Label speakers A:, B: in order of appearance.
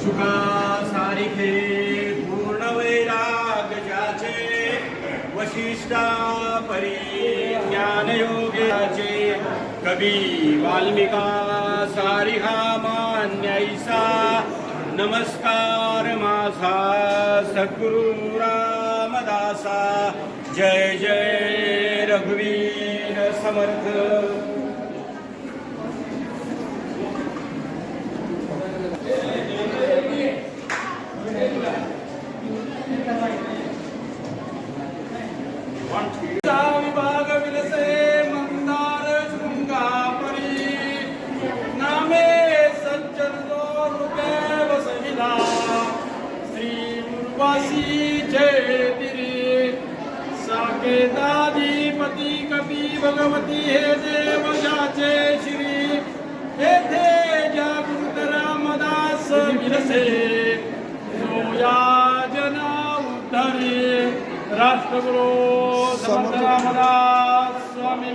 A: સુખા સારીખે પૂર્ણ વૈરાગ જાચે વશિષ્ઠા પરી જ્ઞાન યોગે છે કવિ વાલ્મિકા સારિહા માન્યૈસા નમસ્કાર માસા સદગુરુ રામદાસા જય જય રઘુવીર સમર્થ विभाग विलसे मंदार झुंगा परी नामे सज्जन दो रुपे श्री मुरवासी जय तिरी साकेताधिपती कवी भगवती हे जय श्री येथे जागृत रामदास विलसे जोया जना उद्धरे राष्ट्रगुरो समर्थरामदास स्वामी